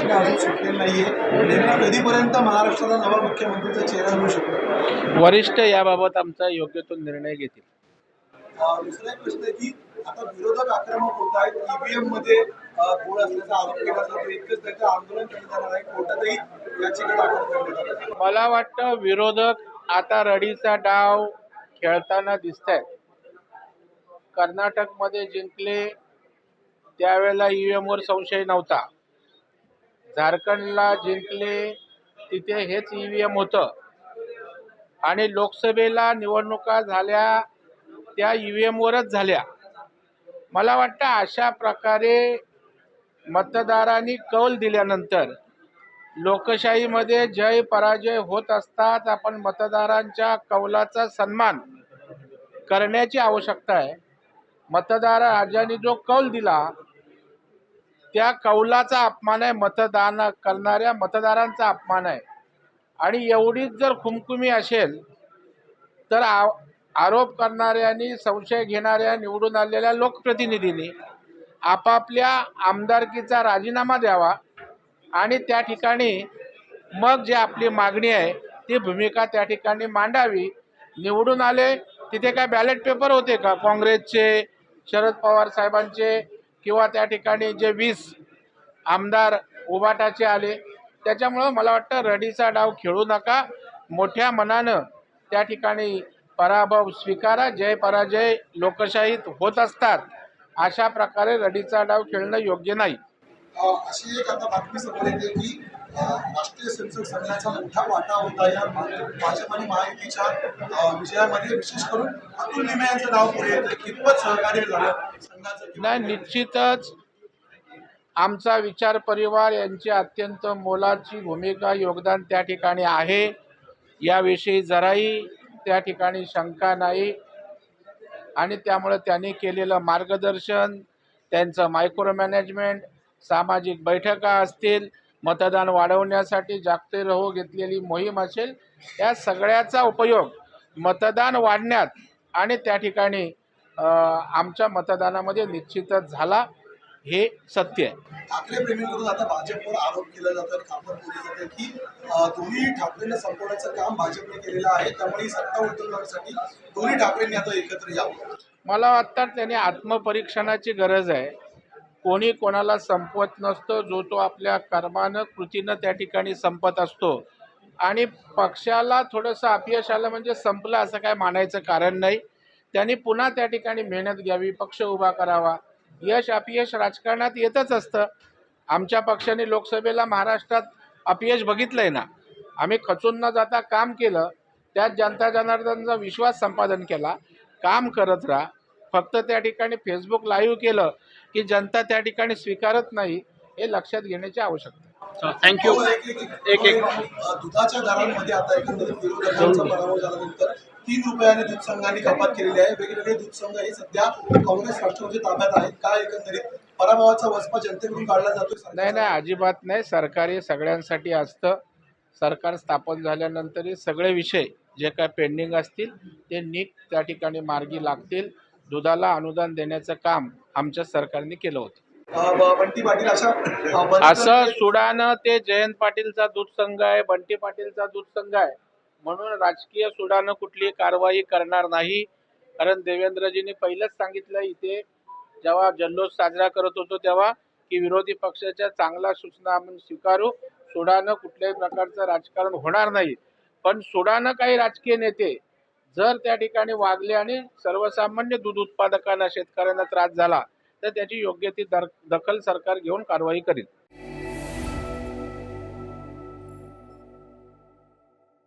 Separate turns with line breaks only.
प्रश्न अजून सुटलेला नाहीये. नेमका कधीपर्यंत महाराष्ट्राला नवा मुख्यमंत्रीचा चेहरा मिळू शकतो?
वरिष्ठ याबाबत आमचा योग्य तो निर्णय घेतील.
दुसरा एक प्रश्न आहे की आता विरोधक आक्रमक होत आहेत ईव्हीएममध्ये अं, घोळ असल्याचा आरोप केला जातो. इतकंच त्याचं आंदोलन करण्यात येणार आहे. कोर्टातही याचिका दाखल करण्यात आली आहे.
मला वाटतं विरोधक आता रडीचा डाव खेळताना दिसत आहेत कर्नाटकमध्ये जिंकले त्यावेळेला ई व्ही एमवर संशय नव्हता. झारखंडला जिंकले तिथे हेच ई व्ही एम होतं. आणि लोकसभेला निवडणुका झाल्या त्या ई व्ही एमवरच झाल्या. मला वाटतं अशा प्रकारे मतदारांनी कौल दिल्यानंतर लोकशाहीमध्ये जय पराजय होत असतात आपण मतदारांच्या कौलाचा सन्मान करण्याची आवश्यकता आहे. मतदार राजाने जो कौल दिला त्या कौलाचा अपमान आहे मतदान करणाऱ्या मतदारांचा अपमान आहे. आणि एवढीच जर खुमखुमी असेल तर आ आरोप करणाऱ्यांनी संशय घेणाऱ्या निवडून आलेल्या लोकप्रतिनिधींनी आपापल्या आमदारकीचा राजीनामा द्यावा आणि त्या ठिकाणी मग जी आपली मागणी आहे ती भूमिका त्या ठिकाणी मांडावी. निवडून आले तिथे काय बॅलेट पेपर होते का? काँग्रेसचे शरद पवार साहेबांचे किंवा त्या ठिकाणी जे वीस आमदार उबाटाचे आले त्याच्यामुळं मला वाटतं रडीचा डाव खेळू नका. मोठ्या मनानं त्या ठिकाणी पराभव स्वीकारा. जय पराजय लोकशाहीत होत असतात. अशा प्रकारे रडीचा डाव खेळणं योग्य नाही.
अशी एक आता बातमी समोर येते की राष्ट्रीय स्वयंसेवक संघाचा मोठा वाटा होता या भाजप आणि महायुतीच्या विजयामध्ये. विशेष करून अतुल निमे यांचं नाव पुढे येतं. कितपत सहकार्य झालं संघाचं
नाही निश्चितच आमचा विचार परिवार यांची अत्यंत मोलाची भूमिका योगदान त्या ठिकाणी आहे. याविषयी जराही त्या ठिकाणी शंका नाही. आणि त्यामुळे त्यांनी केलेलं मार्गदर्शन त्यांचं मायक्रो मॅनेजमेंट सामाजिक बैठका असतील मतदान वाढवण्यासाठी जागते रहो घेतलेली मोहीम असेल या सगळ्याचा उपयोग मतदान वाढण्यात आणि त्या ठिकाणी आमच्या मतदानामध्ये निश्चितच झाला हे सत्य आहे.
ठाकरे प्रेमींकडून आता भाजपवर आरोप केला जातो आणि कापड केली जाते की अं, दोन्ही ठाकरेंना संपवण्याचं काम भाजपने केलेलं आहे त्यामुळे सत्ता उतरवण्यासाठी दोन्ही ठाकरेंनी आता एकत्र यावं.
मला वाटतं त्याने आत्मपरीक्षणाची गरज आहे. कोणी कोणाला संपवत नसतो जो तो आपल्या कर्मानं कृतीनं त्या ठिकाणी संपत असतो. आणि पक्षाला थोडंसं अपयश आलं म्हणजे संपलं असं काय मानायचं कारण नाही. त्यांनी पुन्हा त्या ठिकाणी मेहनत घ्यावी पक्ष उभा करावा. यश अपयश राजकारणात येतच असतं. आमच्या पक्षाने लोकसभेला महाराष्ट्रात अपयश बघितलं आहे ना. आम्ही खचून न जाता काम केलं. त्यात जनता जनार्दनचा विश्वास संपादन केला. काम करत राहा. फक्त त्या ठिकाणी फेसबुक लाईव्ह केलं की जनता त्या ठिकाणी स्वीकारत नाही हे लक्षात घेण्याची आवश्यकता आहे.
थँक्यू
एक- एक- दुधाच्या दरांमध्ये आता एकंदरीत विरोधकांचा पराभव झाल्यानंतर तीन रुपयाने दूध संघाने कपात केलेली आहे. वेगवेगळे दूध संघ हे सध्या काँग्रेस राष्ट्रवादी ताब्यात आहेत. काय एकंदरीत पराभवाचा वचपा जनतेकडून काढला जातोय?
नाही नाही अजिबात नाही. सरकार हे सगळ्यांसाठी असतं. सरकार स्थापन झाल्यानंतरही सगळे विषय जे काय पेंडिंग असतील ते नीट त्या ठिकाणी मार्गी लागतील. दुधाला अनुदान देण्याचं काम आमच्या सरकारने केलं होतं.
बंटी पाटील अशा
असं सुडानं ते जयंत पाटीलचा दूध संघ आहे बंटी पाटीलचा दूध संघ आहे. म्हणून राजकीय सुडानं कुठली कारवाई करणार नाही. कारण देवेंद्रजींनी पहिलंच सांगितलं इथे जेव्हा जल्लोष साजरा करत होतो तेव्हा की विरोधी पक्षाच्या चांगल्या सूचना आपण स्वीकारू. सुडानं कुठल्याही प्रकारचं राजकारण होणार नाही. पण सुडानं काही राजकीय नेते जर त्या ठिकाणी वागले आणि सर्वसामान्य दूध उत्पादकांना शेतकऱ्यांना त्रास झाला तर त्याची योग्य ती दर दखल सरकार घेऊन कारवाई करील.